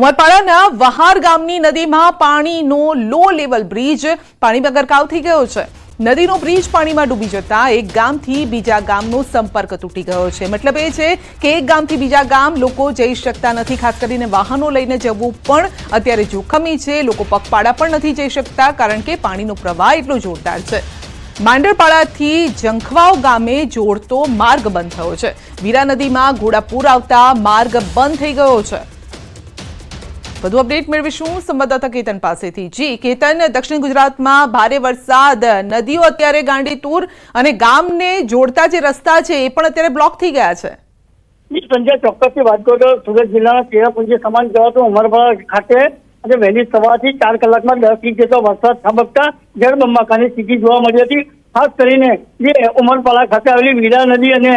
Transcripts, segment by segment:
ઉમરપાડાના વહાર ગામની નદીમાં પાણીનો લો લેવલ બ્રિજ પાણીમાં ગરકાવ થઈ ગયો છે. નદીનો બ્રિજ પાણીમાં ડૂબી જતા એક ગામથી બીજા ગામનો સંપર્ક તૂટી ગયો છે. મતલબ એ છે કે એક ગામથી બીજા ગામ લોકો જઈ શકતા નથી, ખાસ કરીને વાહનો લઈને જવું પણ અત્યારે જોખમી છે. લોકો પગપાળા પણ નથી જઈ શકતા કારણ કે પાણીનો પ્રવાહ એટલો જોરદાર છે. માંડરપાડાથી જંખવાવ ગામે જોડતો માર્ગ બંધ થયો છે. વીરા નદીમાં ઘોડાપુર આવતા માર્ગ બંધ થઈ ગયો છે. વધુ અપડેટ મેળવીશું સંવાદદાતા કેતન પાસેથી. જી, કેતન, દક્ષિણ ગુજરાતમાં ભારે વરસાદ, નદીઓ અત્યારે ગાંડીતુર અને ગામને જોડતા જે રસ્તા છે એ પણ અત્યારે બ્લોક થઈ ગયા છે. પંચાયત ચોક્કસથી વાત કરો તો સુરત જિલ્લાના ચેરાપુંજી સમાન કહેવાતો ઉમરપાડા ખાતે આજે વહેલી સવારથી ચાર કલાકમાં દસ ઇંચ જેટલો વરસાદ ખાબકતા જળબંબાકાની સ્થિતિ જોવા મળી હતી. ખાસ કરીને જે ઉમરપાડા ખાતે આવેલી વીરા નદી અને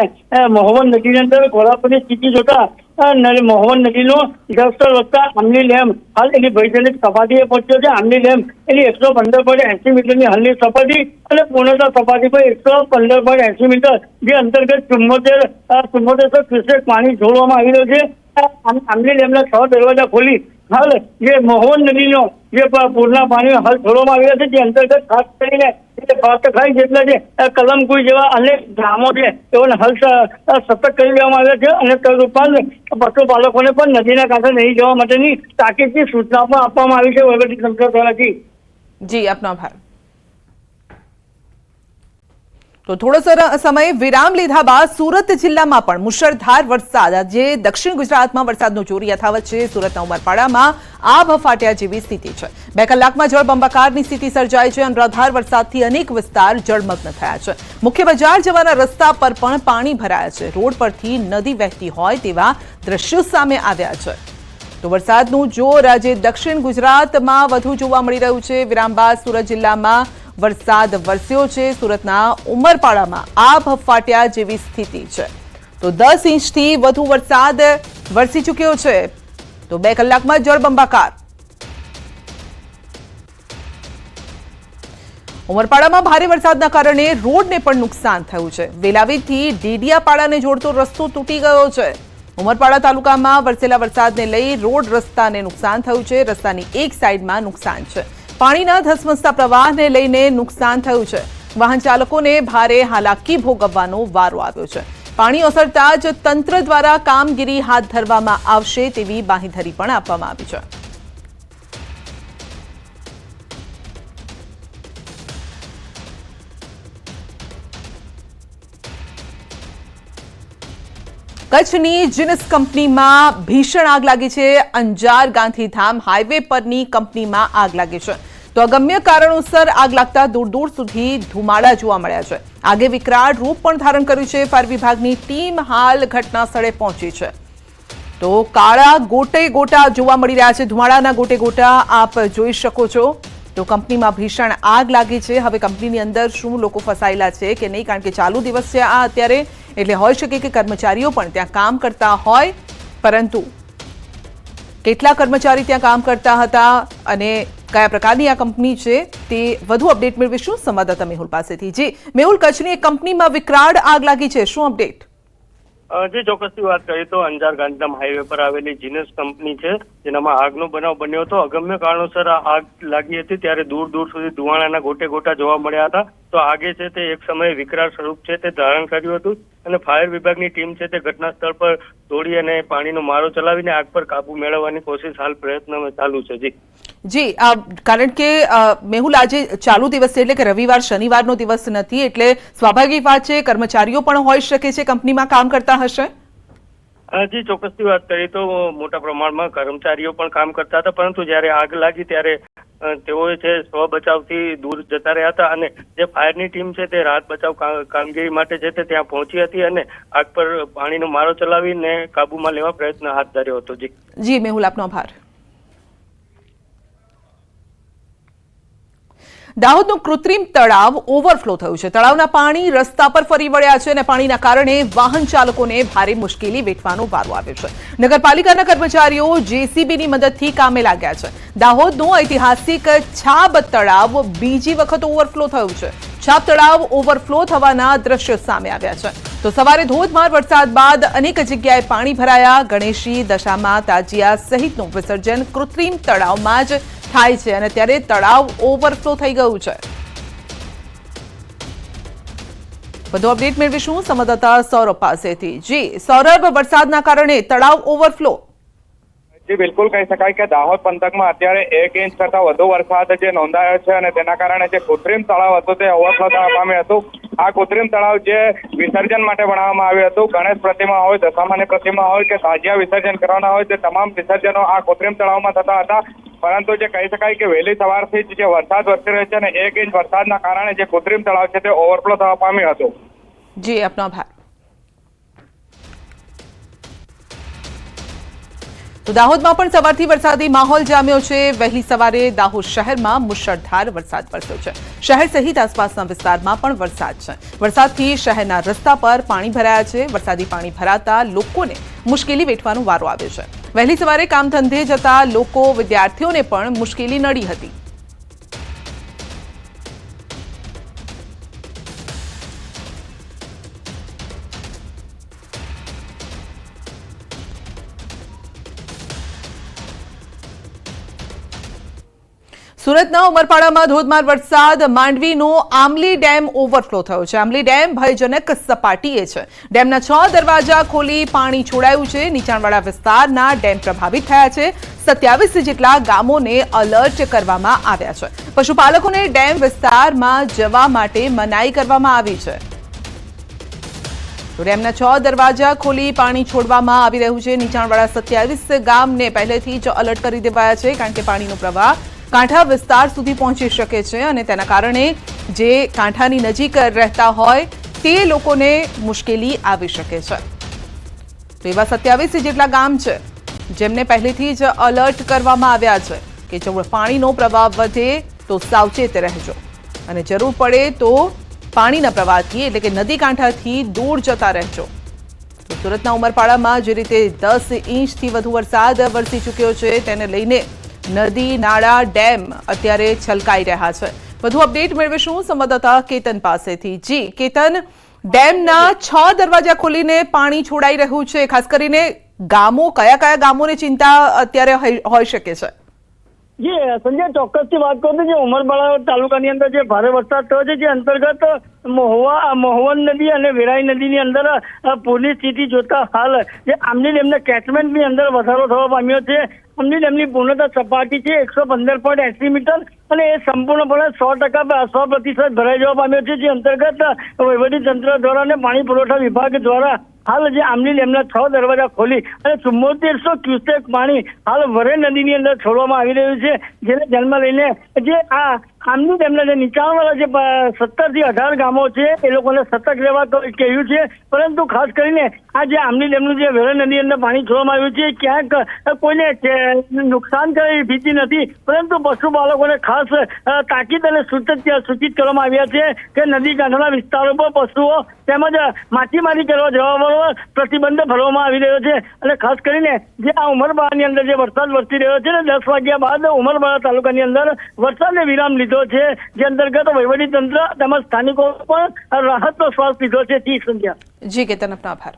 મહોવન નદીની અંદર ઘોડાપુરની સ્થિતિ જોતા અ, ન- નદીનો જળસ્તર વધતા આમની ડેમ હાલ એની ભયજનક સપાટીએ પહોંચ્યો છે આમની ડેમ એની એકસો પંદર પોઈન્ટ એસી મીટરની હાલની સપાટી અને પૂર્ણતા સપાટી પર એકસો પંદર પોઈન્ટ એસી મીટર જે અંતર્ગત ચુમ્મોતેર ચુમ્મોતેરસો ક્યુસેક પાણી છોડવામાં આવી રહ્યું છે. આમ- આમલી ડેમના છ દરવાજા ખોલી હાલ જે મોહન નદીનો જે પૂરના પાણી હાલ છોડવામાં આવ્યા છે, જે અંતર્ગત ખાસ કરીને જે ભાતખાઈ જેટલા છે કલમકુઈ જેવા અનેક ગામો છે, તેઓને હલ સતત કરી દેવામાં આવ્યા છે અને તદુપરાંત પશુપાલકોને પણ નદીના કાંઠે નહીં જવા માટેની તાકીદની સૂચના પણ આપવામાં આવી છે વહીવટીતંત્ર દ્વારાથી જી, આપનો આભાર. તો થોડો સમય વિરામ લીધા બાદ સુરત જિલ્લામાં પણ મુશળધાર વરસાદ. આજે દક્ષિણ ગુજરાતમાં વરસાદનો જોર યથાવત છે. સુરતના ઉમરપાડામાં આભ ફાટ્યા જેવી સ્થિતિ છે. બે કલાકમાં જળબંબાકારની સ્થિતિ સર્જાઈ છે અનરાધાર વરસાદથી અનેક વિસ્તાર જળમગ્ન થયા છે. મુખ્ય બજાર જવાના રસ્તા પર પણ પાણી ભરાયા છે. રોડ પરથી નદી વહેતી હોય તેવા દ્રશ્યો સામે આવ્યા છે. તો વરસાદનું જોર આજે દક્ષિણ ગુજરાતમાં વધુ જોવા મળી રહ્યું છે. વિરામ બાદ સુરત જિલ્લામાં વરસાદ વરસ્યો છે, સુરતના ઉમરપાડામાં આભ ફાટ્યા જેવી સ્થિતિ છે. તો દસ ઇંચથી વધુ વરસાદ વરસી ચૂક્યો છે. તો બે કલાકમાં જળબંબાકાર. ઉમરપાડામાં ભારે વરસાદના કારણે રોડને પણ નુકસાન થયું છે. વેલાવીથી ડેડિયાપાડાને જોડતો રસ્તો તૂટી ગયો છે. ઉમરપાડા તાલુકામાં વરસેલા વરસાદને લઈ રોડ રસ્તાને નુકસાન થયું છે. રસ્તાની એક સાઈડમાં નુકસાન છે. પાણીના ધસમસતા પ્રવાહને લઈને નુકસાન થયું છે. વાહન ચાલકોને ભારે હાલાકી ભોગવવાનો વારો આવ્યો છે. પાણી ઓસરતા જ તંત્ર દ્વારા કામગીરી હાથ ધરવામાં આવશે તેવી બાંહીધરી પણ આપવામાં આવી છે. કચ્છની જીનસ કંપનીમાં ભીષણ આગ લાગી છે. અંજાર ગાંધીધામ હાઈવે પરની કંપનીમાં આગ લાગી છે. તો અગમ્ય કારણોસર આગ લાગતા દૂર દૂર સુધી ધુમાડા જોવા મળ્યા છે. આગે વિકરાળ રૂપ પણ ધારણ કર્યું છે. ફાયર વિભાગની ટીમ હાલ ઘટના સ્થળે પહોંચી છે. તો કાળા ગોટે ગોટા જોવા મળી રહ્યા છે. ધુમાડાના ગોટે ગોટા આપ જોઈ શકો છો. તો કંપનીમાં ભીષણ આગ લાગી છે. હવે કંપનીની અંદર શું લોકો ફસાયેલા છે કે નહીં? કારણ કે ચાલુ દિવસ છે આ અત્યારે એટલે હોઈ શકે કે કર્મચારીઓ પણ ત્યાં કામ કરતા હોય, પરંતુ કેટલા કર્મચારી ત્યાં કામ કરતા હતા અને કયા પ્રકારની આ કંપની છે તે વધુ અપડેટ મેળવીશું સંવાદદાતા મેહુલ પાસેથી. જી, મેહુલ, કચ્છની એક કંપનીમાં વિકરાળ આગ લાગી છે. શું અપડેટ? જે ચોક્કસથી વાત કરીએ તો અંજાર ગાંધીધામ હાઈવે પર આવેલી જીનસ કંપની છે, જેનામાં આગનો બનાવ બન્યો હતો. અગમ્ય કારણોસર આગ લાગી હતી, ત્યારે દૂર દૂર સુધી ધુવાણાના ગોટે ગોટા જોવા મળ્યા હતા. તો આગે છે તે એક સમયે વિકરાળ સ્વરૂપ છે તે ધારણ કર્યું હતું અને ફાયર વિભાગની ટીમ છે તે ઘટના સ્થળ પર દોડી અને પાણીનો મારો ચલાવીને આગ પર કાબુ મેળવવાની કોશિશ હાલ પ્રયત્ન ચાલુ છે. જી. જી કારણ કે મેહુલ આજે ચાલુ દિવસ છે એટલે કે રવિવાર શનિવારનો દિવસ નથી એટલે સ્વાભાવિક વાત છે કર્મચારીઓ પણ હોઈ શકે છે કંપનીમાં કામ કરતા હશે? જી ચોક્કસથી વાત કરીએ તો મોટા પ્રમાણમાં કર્મચારીઓ પણ કામ કરતા હતા પરંતુ જ્યારે આગ લાગી ત્યારે તેઓએ છે સ્વ બચાવથી દૂર જતા રહ્યા હતા અને જે ફાયરની ટીમ છે તે રાહત બચાવ કામગીરી માટે છે તે ત્યાં પહોંચી હતી અને આગ પર પાણીનો મારો ચલાવીને કાબુમાં લેવા પ્રયત્ન હાથ ધર્યો હતો જી. જી મેહુલ આપનો આભાર. દાહોદનું કૃત્રિમ તળાવ ઓવરફ્લો થયું છે. તળાવના પાણી રસ્તા પર ફરી વળ્યા છે અને પાણીના કારણે વાહન ચાલકોને ભારે મુશ્કેલી વેઠવાનો વારો આવ્યો છે. નગરપાલિકાના કર્મચારીઓ જેસીબીની મદદથી કામે લાગ્યા છે. દાહોદનું ઐતિહાસિક છાબ તળાવ બીજી વખત ઓવરફ્લો થયું છે. છાપ તળાવ ઓવરફ્લો થવાના દ્રશ્યો સામે આવ્યા છે. તો સવારે ધોધમાર વરસાદ બાદ અનેક જગ્યાએ પાણી ભરાયા. ગણેશી દશામાં તાજિયા સહિતનું વિસર્જન કૃત્રિમ તળાવમાં જ થાય છે અને ત્યારે તળાવ ઓવરફ્લો થઈ ગયું છે. વધુ અપડેટ મેળવીશું સંવાદદાતા સૌરભ પાસેથી. જી, સૌરભ, વરસાદના કારણે તળાવ ઓવરફ્લો. જી, બિલકુલ કહી શકાય કે દાહોદ પંથકમાં અત્યારે એક ઇંચ કરતા વધુ વરસાદ જે નોંધાયો છે અને તેના કારણે જે કૃત્રિમ તળાવ હતું તે ઓવરફ્લો થવા પામ્યું હતું. આ કૃત્રિમ તળાવ જે વિસર્જન માટે બનાવવામાં આવ્યું હતું, ગણેશ પ્રતિમા હોય, દશામાની પ્રતિમા હોય કે તાજિયા વિસર્જન કરવાના હોય, તે તમામ વિસર્જનો આ કૃત્રિમ તળાવમાં થતા હતા. પરંતુ જે કહી શકાય કે વહેલી સવારથી જ વરસાદ વરસી રહ્યો છે અને એક ઇંચ વરસાદના કારણે જે કૃત્રિમ તળાવ છે તે ઓવરફ્લો થવા પામ્યો હતો. જી, આપનો આભાર. દાહોદમાં પણ સવારથી વરસાદી માહોલ જામ્યો છે. વહેલી સવારે દાહોદ શહેરમાં મુશળધાર વરસાદ વરસ્યો છે. શહેર સહિત આસપાસના વિસ્તારમાં પણ વરસાદ છે. વરસાદથી શહેરના રસ્તા પર પાણી ભરાયા છે. વરસાદી પાણી ભરાતા લોકોને મુશ્કેલી વેઠવાનો વારો આવ્યો છે. વહેલી સવારે કામ ધંધે જતા લોકો વિદ્યાર્થીઓને પણ મુશ્કેલી નડી હતી. સુરતના ઉમરપાડામાં ધોધમાર વરસાદ, માંડવીનો આમલી ડેમ ઓવરફ્લો થયો છે. આમલી ડેમ ભયજનક સપાટીએ છે. ડેમના છ દરવાજા ખોલી પાણી છોડાયું છે. નીચાણવાળા વિસ્તારના ડેમ પ્રભાવિત થયા છે. સત્યાવીસ જેટલા ગામોને અલર્ટ કરવામાં આવ્યા છે. પશુપાલકોને ડેમ વિસ્તારમાં જવા માટે મનાઈ કરવામાં આવી છે. ડેમના છ દરવાજા ખોલી પાણી છોડવામાં આવી રહ્યું છે. નીચાણવાળા સત્યાવીસ ગામને પહેલેથી જ અલર્ટ કરી દેવાયા છે, કારણ કે પાણીનો પ્રવાહ કાંઠા વિસ્તાર સુધી પહોંચી શકે છે અને તેના કારણે જે કાંઠાની નજીક રહેતા હોય તે લોકોને મુશ્કેલી આવી શકે છે. તો એવા સત્યાવીસ જેટલા ગામ છે, જેમને પહેલેથી જ અલર્ટ કરવામાં આવ્યા છે કે જો પાણીનો પ્રવાહ વધે તો સાવચેત રહેજો. અને જરૂર પડે તો પાણીના પ્રવાહથી એટલે કે નદી કાંઠાથી દૂર જતા રહેજો. તો સુરતના ઉમરપાડામાં જે રીતે દસ ઇંચથી વધુ વરસાદ વરસી ચૂક્યો છે તેને લઈને નદી, નાળા, ડેમ અત્યારે છલકાઈ રહ્યા છે. વધુ અપડેટ મેળવીશું સંવાદદાતા કેતન પાસેથી. જી, કેતન, ડેમના છ દરવાજા ખોલીને પાણી છોડાઈ રહ્યું છે. ખાસ કરીને ગામો કયા કયા ગામોને ચિંતા અત્યારે હોઈ શકે છે? જી, સંજય, ચોક્કસથી વાત કરું જે ઉમરપાડા તાલુકાની અંદર જે ભારે વરસાદ થયો છે, જે અંતર્ગત મહુવા, મહુવન નદી અને વેરાઈ નદીની અંદર પૂરની સ્થિતિ જોતા હાલ જે આમલી ડેમના કેચમેન્ટની અંદર વધારો થવા પામ્યો છે. આમની ડેમની પૂર્ણતા સપાટી છે એકસો પંદર પોઈન્ટ એસી મીટર અને એ સંપૂર્ણપણે સો ટકા સો પ્રતિશત ભરાઈ જવા પામ્યો છે, જે અંતર્ગત વહીવટી તંત્ર દ્વારા અને પાણી પુરવઠા વિભાગ દ્વારા હાલ જે આમલી ડેમના છ દરવાજા ખોલી અને ચુમ્મોતેરસો ક્યુસેક પાણી હાલ વરે નદીની અંદર છોડવામાં આવી રહ્યું છે, જેને ધ્યાનમાં લઈને જે આ આમલી ડેમના જે નીચાણવાળા જે સત્તરથી અઢાર ગામો છે, એ લોકોને સતર્ક રહેવા કહ્યું છે. પરંતુ ખાસ કરીને આ જે આમની ડેમનું જે વેરા નદી અંદર પાણી છોડવામાં આવ્યું છે, ક્યાંક કોઈને નુકસાન કરે એવી ભીતિ નથી. પરંતુ પશુપાલકોને ખાસ તાકીદ અને સૂચિત સૂચિત કરવામાં આવ્યા છે કે નદી કાંઠાના વિસ્તારો પર પશુઓ તેમજ માછીમારી કરવા જવા પર પ્રતિબંધ ફરવામાં આવી રહ્યો છે. અને ખાસ કરીને જે આ ઉમરબાળાની અંદર જે વરસાદ વરસી રહ્યો છે ને, દસ વાગ્યા બાદ ઉમરબાળા તાલુકાની અંદર વરસાદને વિરામ લીધો છે, જે અંતર્ગત વહીવટી તંત્ર તેમજ સ્થાનિકો પણ રાહતનો શ્વાસ લીધો છે જી સંધ્યા. જી કેતન આપનો આભાર.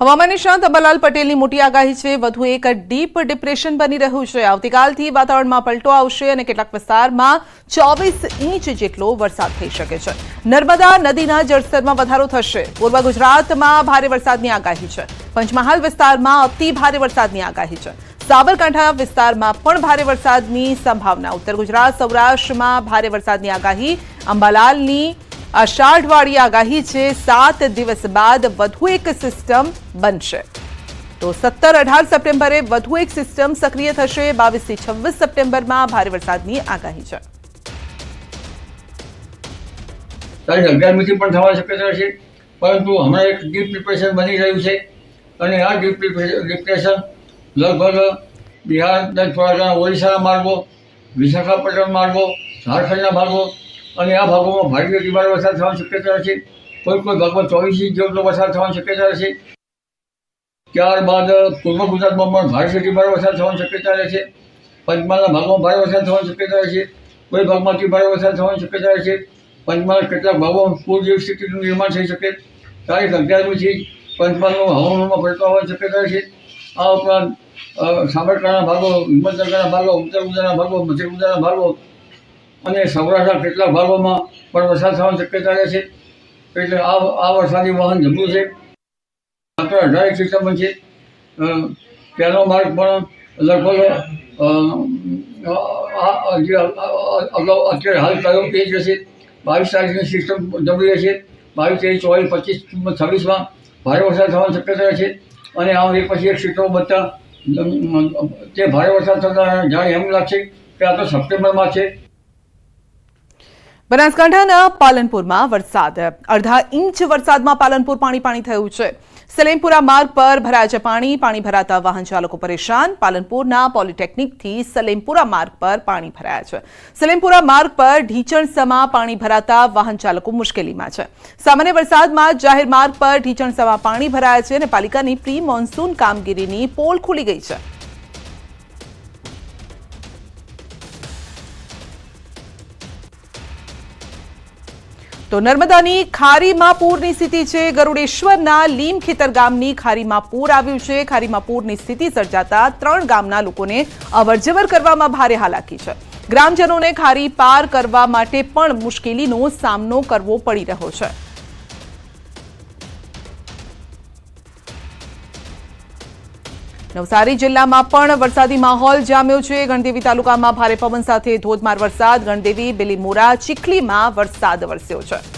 હવામાન નિષ્ણાંત અંબાલાલ પટેલની મોટી આગાહી છે, વધુ એક ડીપ ડિપ્રેશન બની રહ્યું છે. આવતીકાલથી વાતાવરણમાં પલટો આવશે અને કેટલાક વિસ્તારમાં ચોવીસ ઇંચ જેટલો વરસાદ થઈ શકે છે. નર્મદા નદીના જળસ્તરમાં વધારો થશે. પૂર્વ ગુજરાતમાં ભારે વરસાદની આગાહી છે. પંચમહાલ વિસ્તારમાં અતિ ભારે વરસાદની આગાહી છે. સાબરકાંઠા વિસ્તારમાં પણ ભારે વરસાદની સંભાવના. ઉત્તર ગુજરાત, સૌરાષ્ટ્રમાં ભારે વરસાદની આગાહી. અંબાલાલની અષાઢવાળી આગાહી છે. સાત દિવસ બાદ વધુ એક સિસ્ટમ બનશે. તો સત્તર અઢાર સપ્ટેમ્બરે વધુ એક સિસ્ટમ સક્રિય થશે. બાવીસથી છવ્વીસ સપ્ટેમ્બરમાં ભારે વરસાદની આગાહી છે. તારીખ અગિયારમીથી પણ થવાની શક્યતા છે. પરંતુ હમણાં એક ડીપ ડિપ્રેશન બની રહ્યું છે. અને આ ડીપ ડિપ્રેશન લગભગ બિહાર થોડા ઓડિશાના માર્ગો, વિશાખાપટ્ટનમ માર્ગો, ઝારખંડના ભાગો અને આ ભાગોમાં ભારે ભારે વરસાદ થવાની શક્યતા છે. કોઈ કોઈ ભાગમાં ચોવીસ ઇંચ જેટલો વરસાદ થવાની શક્યતા છે. ત્યારબાદ પૂર્વ ગુજરાતમાં પણ ભારે ભારે વરસાદ થવાની શક્યતા રહે છે. પંચમહાલના ભાગમાં ભારે વરસાદ થવાની શક્યતા રહે છે. કોઈ ભાગમાંથી ભારે વરસાદ થવાની શક્યતા રહે છે. પંચમહાલ કેટલાક ભાગોમાં પૂર જેવી સ્થિતિનું નિર્માણ થઈ શકે. તારીખ અગિયારમીથી પંચમહાલનું હવામાનમાં ફરતા હોવાની શક્યતા છે. આ ઉપરાંત સાબરકાંઠાના ભાગો હિંમતનગરના ભાગો ઉત્તર ગુજરાતના ભાગો મધ્ય ગુજરાતના ભાગો અને સૌરાષ્ટ્રના કેટલાક ભાગોમાં પણ વરસાદ થવાની શક્યતા રહે છે. એટલે આ આ વરસાદી વાહન જમ્મુ છે. માત્ર અઢાર સિસ્ટમ છે. પહેલો માર્ગ પણ લગભગ જે અગાઉ અત્યારે હાલ કયો પેજ હશે બાવીસ તારીખની સિસ્ટમ જમણી રહેશે. બાવીસ ત્રેવીસ ચોવીસ પચીસ છવ્વીસમાં ભારે વરસાદ થવાની શક્યતા રહે છે. અને આમ એક પછી એક બનતા અમ, તે ભારે વરસાદ થતાં જાણે એમ લાગશે કે આ તો સપ્ટેમ્બરમાં છે. બનાસકાંઠાના પાલનપુરમાં વરસાદ. અડધા ઇંચ વરસાદમાં પાલનપુર પાણી પાણી થયું છે. સલેમપુરા માર્ગ પર ભરાયા છે પાણી. પાણી ભરાતા વાહન ચાલકો પરેશાન. પાલનપુરના પોલિટેકનિકથી સલેમપુરા માર્ગ પર પાણી ભરાયા છે. સલેમપુરા માર્ગ પર ઢીચણસમા પાણી ભરાતા વાહન ચાલકો મુશ્કેલીમાં છે. સામાન્ય વરસાદમાં જાહેર માર્ગ પર ઢીચણસમા પાણી ભરાયા છે અને પાલિકાની પ્રી મોન્સૂન કામગીરીની પોલ ખુલી ગઈ છે. તો નર્મદાની ખારીમાં પૂરની સ્થિતિ છે. ગરુડેશ્વરના લીમ ખેતર ગામની ખારીમાં પૂર આવ્યું છે. ખારીમાં પૂરની સ્થિતિ સર્જાતા ત્રણ ગામના લોકોને અવરજવર કરવામાં ભારે હાલાકી છે. ગ્રામજનોને ખારી પાર કરવા માટે પણ મુશ્કેલીનો સામનો કરવો પડી રહ્યો છે. નવસારી જિલ્લામાં પણ વરસાદી માહોલ જામ્યો છે. ગણદેવી તાલુકામાં ભારે પવન સાથે ધોધમાર વરસાદ. ગણદેવી, બિલીમોરા, ચીખલીમાં વરસાદ વરસ્યો છે.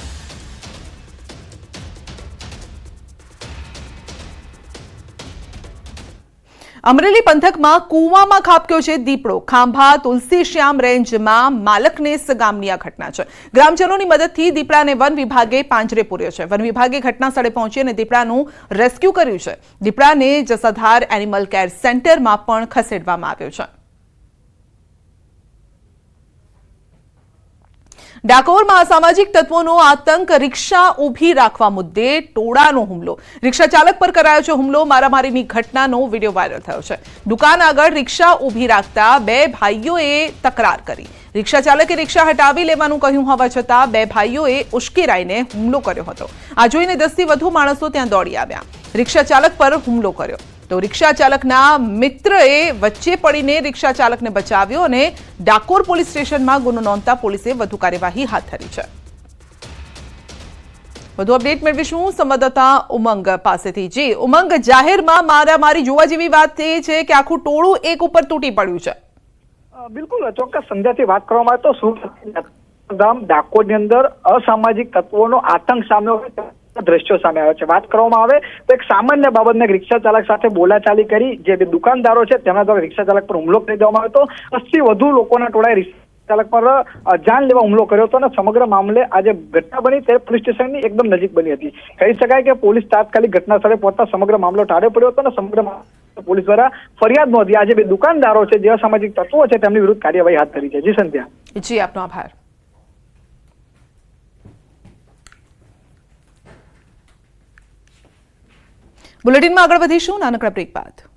અમરેલી પંથકમાં કૂવામાં ખાબક્યો છે દીપડો. ખાંભા, તુલસી, શ્યામ રેન્જમાં માલકનેસ ગામની આ ઘટના છે. ગ્રામજનોની મદદથી દીપડાને વન વિભાગે પાંજરે પૂર્યો છે. વન વિભાગે ઘટના સ્થળે પહોંચી અને દીપડાનું રેસ્ક્યુ કર્યું છે. દીપડાને જસાધાર એનિમલ કેર સેન્ટરમાં પણ ખસેડવામાં આવ્યો છે. ડાકોરમાં અસામાજિક તત્વોનો આતંક રિક્ષા ઊભી રાખવા મુદ્દે ટોળાનો હુમલો. રિક્ષા ચાલક પર કરાયો છે હુમલો. મારામારીની ઘટનાનો વીડિયો વાયરલ થયો છે. દુકાન આગળ રિક્ષા ઊભી રાખતા બે ભાઈઓએ તકરાર કરી. રિક્ષા ચાલકે રિક્ષા હટાવી લેવાનું કહ્યું હોવા છતાં બે ભાઈઓએ ઉશ્કેરાઈને હુમલો કર્યો હતો. આ જોઈને દસથી વધુ માણસો ત્યાં દોડી આવ્યા. રિક્ષા ચાલક પર હુમલો કર્યો. તો રિક્ષા ચાલકના મિત્રએ વચ્ચે પડીને રિક્ષા ચાલકને બચાવ્યો અને ડાકોર પોલીસ સ્ટેશનમાં ગુનો નોંધતા પોલીસે વધુ કાર્યવાહી હાથ ધરી છે. વધુ અપડેટ મેળવીશું સંવાદદાતા ઉમંગ પાસેથી. જી, ઉમંગ, જાહેરમાં મારામારી જોવા જેવી વાત એ છે કે આખું ટોળું એક ઉપર તૂટી પડ્યું છે? બિલકુલ, ચોક્કસ સંધ્યાથી વાત કરવામાં આવે તો સુરત ગામ ડાકોરની અંદર અસામાજિક તત્વોનો આતંક સામે. દ્રશ્યો સામે આવ્યા છે. વાત કરવામાં આવે તો એક સામાન્ય બાબતને રિક્ષા ચાલક સાથે બોલાચાલી કરી, જે દુકાનદારો છે, તેમના દ્વારા રિક્ષા ચાલક પર હુમલો કરી દેવામાં આવ્યો હતો. અસ્થી વધુ લોકોના ટોળાએ ચાલક પર જાન લેવા હુમલો કર્યો હતો અને સમગ્ર મામલે આજે ઘટના બની તે પોલીસ સ્ટેશનની એકદમ નજીક બની હતી. કહી શકાય કે પોલીસ તાત્કાલિક ઘટના સ્થળે પહોંચતા સમગ્ર મામલો ટાળ્યો પડ્યો હતો અને સમગ્ર પોલીસ દ્વારા ફરિયાદ નોંધી આજે બે દુકાનદારો છે, જે અસામાજિક તત્વો છે, તેમની વિરુદ્ધ કાર્યવાહી હાથ ધરી છે. જી સંધ્યા. જી, આપનો આભાર. બુલેટિનમાં આગળ વધીશું નાનકડા બ્રેક બાદ.